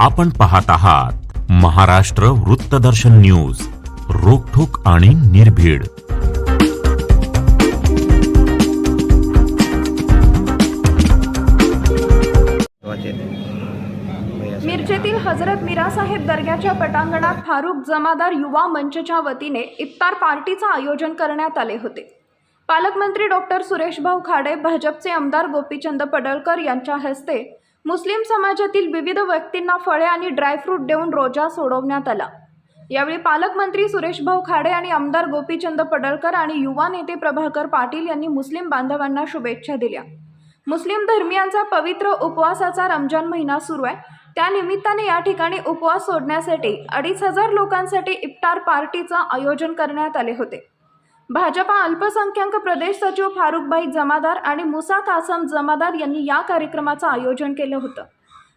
आपण पाहत आहात महाराष्ट्र वृत्तदर्शन न्यूज रोखोक आणि निर्भीड. मिरजेतील हजरत मिरासाहेब दर्ग्याच्या पटांगणात फारुख जमादार युवा मंचच्या वतीने इफ्तार पार्टीचं आयोजन करण्यात आले होते. पालकमंत्री डॉक्टर सुरेशभाऊ खाडे भाजपचे आमदार गोपीचंद पडळकर यांच्या हस्ते मुस्लिम समाजातील विविध व्यक्तींना फळे आणि ड्रायफ्रूट देऊन रोजा सोडवण्यात आला. यावेळी पालकमंत्री सुरेशभाऊ खाडे आणि आमदार गोपीचंद पडळकर आणि युवा नेते प्रभाकर पाटील यांनी मुस्लिम बांधवांना शुभेच्छा दिल्या. मुस्लिम धर्मियांचा पवित्र उपवासाचा रमजान महिना सुरू आहे. त्यानिमित्ताने या ठिकाणी उपवास सोडण्यासाठी अडीच हजार लोकांसाठी इफ्तार पार्टीचं आयोजन करण्यात आले होते. भाजपा अल्पसंख्याक प्रदेश सचिव फारुखभाई जमादार आणि मुसा कासम जमादार यांनी या कार्यक्रमाचं आयोजन केलं होतं.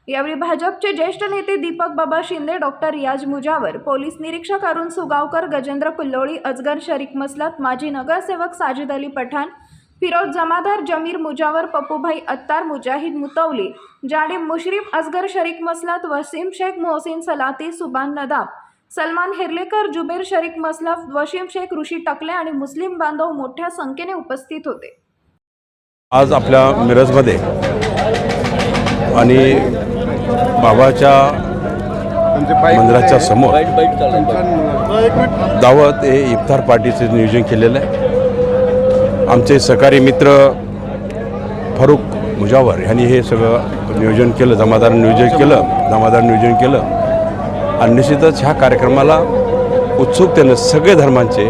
यावेळी भाजपचे ज्येष्ठ नेते दीपक बाबा शिंदे डॉक्टर रियाज मुजावर पोलीस निरीक्षक अरुण सुगावकर गजेंद्र कुल्लोळी अजगर शरीक मसलत माजी नगरसेवक साजिद अली पठाण फिरोज जमादार जमीर मुजावर पप्पूभाई अत्तार मुजाहिद मुतवली जाणिब मुश्रीफ असगर शरीक मसलत वसीम शेख मोहसिन सलाती सुबान नदाब सलमान हेर्लेकर जुबेर शरीक मसलफ वशीम शेख ऋषी टकले आणि मुस्लिम बांधव मोठ्या संख्येने उपस्थित होते. आज आपल्या मिरजमध्ये आणि बाबाच्या मंदिराच्या समोर दावत हे इफ्तार पार्टीचं नियोजन केलेलं आहे. आमचे सहकारी मित्र फारुख मुजावर यांनी हे सगळं नियोजन केलं जमादार नियोजन केलं जमादार नियोजन केलं. आणि निश्चितच ह्या कार्यक्रमाला उत्सुकतेनं सगळे धर्मांचे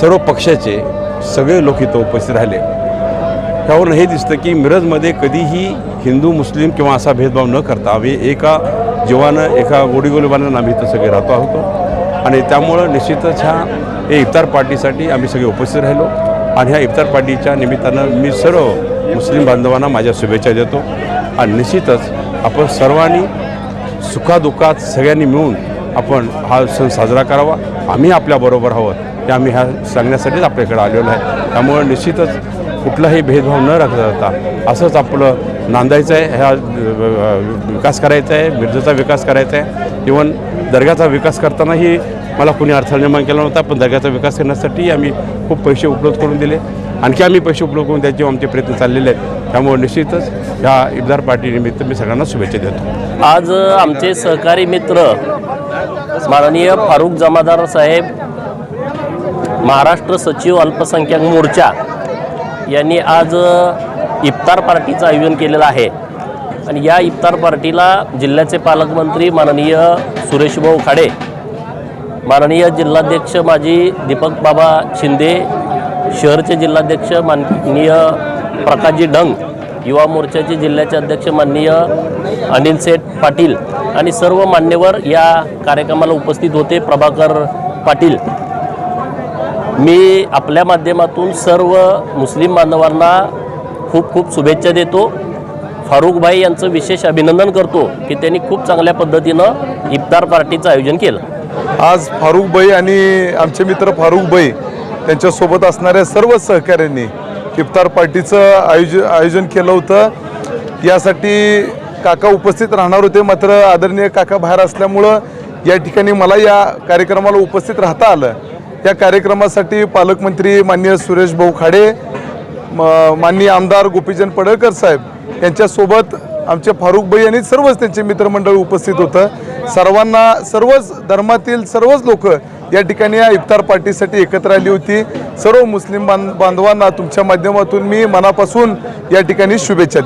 सर्व पक्षाचे सगळे लोक इथं उपस्थित राहिले. त्यावरून हे दिसतं की मिरजमध्ये कधीही हिंदू मुस्लिम किंवा असा भेदभाव न करता आम्ही एका जीवानं एका गोडीगोलीबानं आम्ही इथं सगळे राहतो आहोत. आणि त्यामुळं निश्चितच ह्या हे इफ्तार पार्टीसाठी आम्ही सगळे उपस्थित राहिलो. आणि ह्या इफ्तार पार्टीच्या निमित्तानं मी सर्व मुस्लिम बांधवांना माझ्या शुभेच्छा देतो. आणि निश्चितच आपण सर्वांनी सुखादुःखात सगळ्यांनी मिळून आपण हा सण साजरा करावा. आम्ही आपल्याबरोबर आहोत. हे आम्ही ह्या सांगण्यासाठीच आपल्याकडे आलेलो आहे. त्यामुळे निश्चितच कुठलाही भेदभाव न राखता असंच आपलं नांदायचं आहे. ह्या विकास करायचा आहे. मिरजेचा विकास करायचा आहे. इवन दर्ग्याचा विकास करतानाही मला कोणी अडथळा निर्माण केला नव्हता पण दर्ग्याचा विकास करण्यासाठी आम्ही खूप पैसे उपलब्ध करून दिले. आणखी आम्ही पैसे उपलब्ध करून द्यायचे आमचे प्रयत्न चाललेले आहेत. त्यामुळे निश्चितच ह्या इबदार पार्टीनिमित्त मी सगळ्यांना शुभेच्छा देतो. आज आमचे सहकारी मित्र माननीय फारुख जमादार साहेब महाराष्ट्र सचिव अल्पसंख्याक मोर्चा यांनी आज इफ्तार पार्टीचं आयोजन केलेलं आहे. आणि या इफ्तार पार्टीला जिल्ह्याचे पालकमंत्री माननीय सुरेशभाऊ खाडे माननीय जिल्हाध्यक्ष माजी दीपक बाबा शिंदे शहरचे जिल्हाध्यक्ष माननीय प्रकाशजी डंग युवा मोर्चाचे जिल्ह्याचे अध्यक्ष माननीय अनिल सेठ पाटील आणि सर्व मान्यवर या कार्यक्रमाला उपस्थित होते प्रभाकर पाटील. मी आपल्या माध्यमातून सर्व मुस्लिम बांधवांना खूप खूप शुभेच्छा देतो. फारुखभाई यांचं विशेष अभिनंदन करतो की त्यांनी खूप चांगल्या पद्धतीनं इफ्तार पार्टीचं आयोजन केलं. आज फारुखबाई आणि आमचे मित्र फारुखबाई त्यांच्यासोबत असणाऱ्या सर्व सहकाऱ्यांनी इफ्तार पार्टीचं आयोज आयोजन केलं होतं. यासाठी काका उपस्थित राहणार होते मात्र आदरणीय काका बाहेर असल्यामुळं या ठिकाणी मला या कार्यक्रमाला उपस्थित राहता आलं. या कार्यक्रमासाठी पालकमंत्री माननीय सुरेश भाऊ खाडे म- माननीय आमदार गोपीचंद पडळकर साहेब यांच्यासोबत आमचे फारुखबाई आणि सर्वच त्यांचे मित्रमंडळ उपस्थित होतं. सर्वांना सर्वच धर्मातील सर्वच लोक या ठिकाणी या इफ्तार पार्टीसाठी एकत्र आली होती. सर्व मुस्लिम बांध बांधवांना तुमच्या माध्यमातून मी मनापासून या ठिकाणी शुभेच्छा देतो.